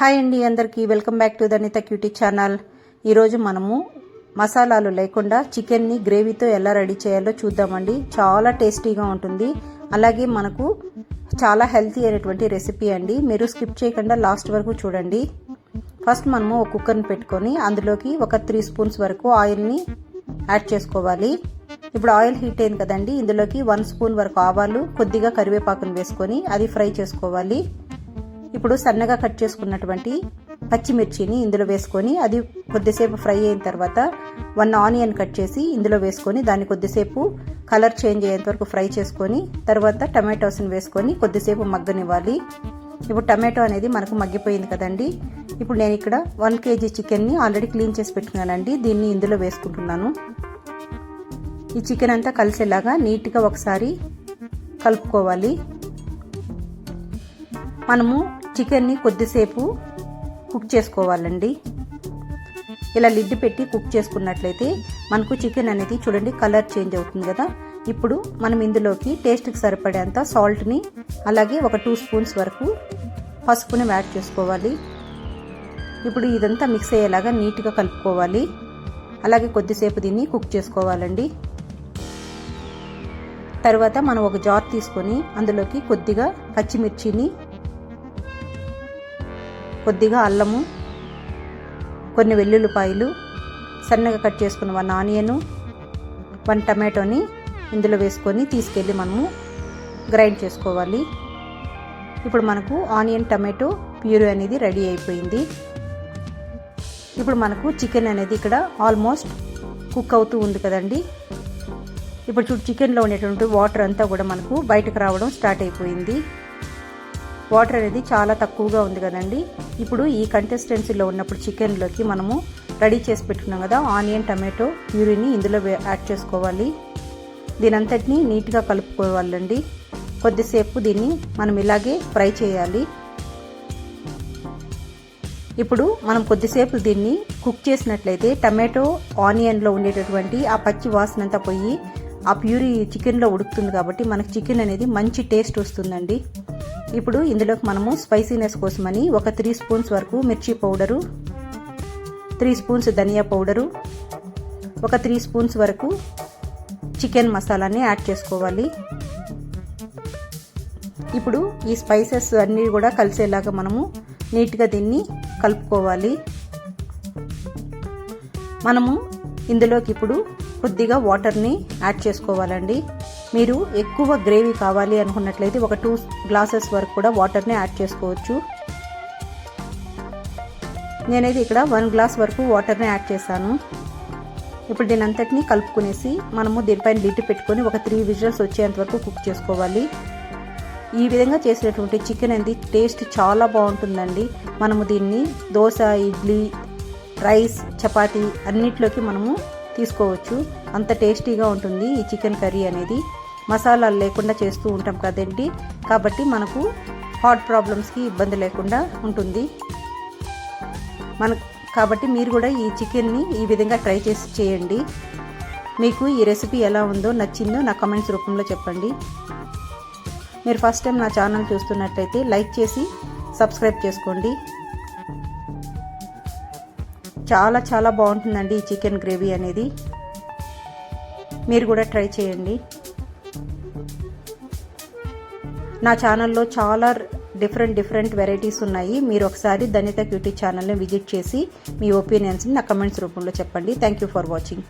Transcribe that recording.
Hi అండి అందరికీ. Welcome back to Danitha cutie channel. ఈరోజు మనము మసాలాలు లేకుండా చికెన్ని గ్రేవీతో ఎలా రెడీ చేయాలో చూద్దామండి. చాలా టేస్టీగా ఉంటుంది. అలాగే మనకు చాలా హెల్తీ అయినటువంటి రెసిపీ అండి. మీరు స్కిప్ చేయకుండా లాస్ట్ వరకు చూడండి. ఫస్ట్ మనము ఒక కుక్కర్ని పెట్టుకొని అందులోకి ఒక త్రీ స్పూన్స్ వరకు ఆయిల్ని యాడ్ చేసుకోవాలి. ఇప్పుడు ఆయిల్ హీట్ అయింది కదండి. ఇందులోకి వన్ స్పూన్ వరకు ఆవాలు కొద్దిగా కరివేపాకును వేసుకొని అది ఫ్రై చేసుకోవాలి. ఇప్పుడు సన్నగా కట్ చేసుకున్నటువంటి పచ్చిమిర్చిని ఇందులో వేసుకొని అది కొద్దిసేపు ఫ్రై అయిన తర్వాత వన్ ఆనియన్ కట్ చేసి ఇందులో వేసుకొని దాన్ని కొద్దిసేపు కలర్ చేంజ్ అయ్యేంత వరకు ఫ్రై చేసుకొని తర్వాత టమాటోస్ని వేసుకొని కొద్దిసేపు మగ్గనివ్వాలి. ఇప్పుడు టమాటో అనేది మనకు మగ్గిపోయింది కదండి. ఇప్పుడు నేను ఇక్కడ వన్ కేజీ చికెన్ని ఆల్రెడీ క్లీన్ చేసి పెట్టుకున్నానండి. దీన్ని ఇందులో వేసుకుంటున్నాను. ఈ చికెన్ అంతా కలిసేలాగా నీట్గా ఒకసారి కలుపుకోవాలి. మనము చికెన్ని కొద్దిసేపు కుక్ చేసుకోవాలండి. ఇలా లిడ్ పెట్టి కుక్ చేసుకున్నట్లయితే మనకు చికెన్ అనేది చూడండి కలర్ చేంజ్ అవుతుంది కదా. ఇప్పుడు మనం ఇందులోకి టేస్ట్కి సరిపడేంత సాల్ట్ని అలాగే ఒక టూ స్పూన్స్ వరకు పసుపుని యాడ్ చేసుకోవాలి. ఇప్పుడు ఇదంతా మిక్స్ అయ్యేలాగా నీట్గా కలుపుకోవాలి. అలాగే కొద్దిసేపు దీన్ని కుక్ చేసుకోవాలండి. తర్వాత మనం ఒక జార్ తీసుకొని అందులోకి కొద్దిగా పచ్చిమిర్చిని కొద్దిగా అల్లము కొన్ని వెల్లుల్లిపాయలు సన్నగా కట్ చేసుకున్న వన్ ఆనియను వన్ టమాటోని ఇందులో వేసుకొని తీసుకెళ్ళి మనము గ్రైండ్ చేసుకోవాలి. ఇప్పుడు మనకు ఆనియన్ టమాటో ప్యూరీ అనేది రెడీ అయిపోయింది. ఇప్పుడు మనకు చికెన్ అనేది ఇక్కడ ఆల్మోస్ట్ కుక్ అవుతూ ఉంది కదండి. ఇప్పుడు చికెన్లో ఉండేటువంటి వాటర్ అంతా కూడా మనకు బయటకు రావడం స్టార్ట్ అయిపోయింది. వాటర్ అనేది చాలా తక్కువగా ఉంది కదండి. ఇప్పుడు ఈ కంటెస్టెన్సీలో ఉన్నప్పుడు చికెన్లోకి మనము రెడీ చేసి పెట్టుకున్నాం కదా ఆనియన్ టమాటో ప్యూరీని ఇందులో యాడ్ చేసుకోవాలి. దీని నీట్గా కలుపుకోవాలండి. కొద్దిసేపు దీన్ని మనం ఇలాగే ఫ్రై చేయాలి. ఇప్పుడు మనం కొద్దిసేపు దీన్ని కుక్ చేసినట్లయితే టమాటో ఆనియన్లో ఉండేటటువంటి ఆ పచ్చి వాసన అంతా పోయి ఆ ప్యూరీ చికెన్లో ఉడుకుతుంది కాబట్టి మనకు చికెన్ అనేది మంచి టేస్ట్ వస్తుందండి. ఇప్పుడు ఇందులోకి మనము స్పైసీనెస్ కోసమని ఒక త్రీ స్పూన్స్ వరకు మిర్చి పౌడరు త్రీ స్పూన్స్ ధనియా పౌడరు ఒక త్రీ స్పూన్స్ వరకు చికెన్ మసాలాని యాడ్ చేసుకోవాలి. ఇప్పుడు ఈ స్పైసెస్ అన్నీ కూడా కలిసేలాగా మనము నీట్గా దీన్ని కలుపుకోవాలి. మనము ఇందులోకి ఇప్పుడు కొద్దిగా వాటర్ని యాడ్ చేసుకోవాలండి. మీరు ఎక్కువ గ్రేవీ కావాలి అనుకున్నట్లయితే ఒక టూ గ్లాసెస్ వరకు కూడా వాటర్ని యాడ్ చేసుకోవచ్చు. నేనైతే ఇక్కడ వన్ గ్లాస్ వరకు వాటర్ని యాడ్ చేశాను. ఇప్పుడు దీని అంతటిని కలుపుకునేసి మనము దీనిపైన లిడ్ పెట్టుకొని ఒక త్రీ విజిల్స్ వచ్చేంత వరకు కుక్ చేసుకోవాలి. ఈ విధంగా చేసినటువంటి చికెన్ అనేది టేస్ట్ చాలా బాగుంటుందండి. మనము దీన్ని దోశ ఇడ్లీ రైస్ చపాతీ అన్నిట్లోకి మనము తీసుకోవచ్చు. అంత టేస్టీగా ఉంటుంది ఈ చికెన్ కర్రీ అనేది. మసాలాలు లేకుండా చేస్తూ ఉంటాం కదండి. కాబట్టి మనకు హార్ట్ ప్రాబ్లమ్స్కి ఇబ్బంది లేకుండా ఉంటుంది. మన కాబట్టి మీరు కూడా ఈ చికెన్ని ఈ విధంగా ట్రై చేసి చేయండి. మీకు ఈ రెసిపీ ఎలా ఉందో నచ్చిందో నా కమెంట్స్ రూపంలో చెప్పండి. మీరు ఫస్ట్ టైం నా ఛానల్ చూస్తున్నట్లయితే లైక్ చేసి సబ్స్క్రైబ్ చేసుకోండి. చాలా చాలా బాగుంటుందండి ఈ చికెన్ గ్రేవీ అనేది. మీరు కూడా ట్రై చేయండి. నా ఛానల్లో చాలా డిఫరెంట్ డిఫరెంట్ వెరైటీస్ ఉన్నాయి. మీరు ఒకసారి ధనిత క్యూటీ ఛానల్ని విజిట్ చేసి మీ ఒపీనియన్స్ని నా కమెంట్స్ రూపంలో చెప్పండి. Thank you for watching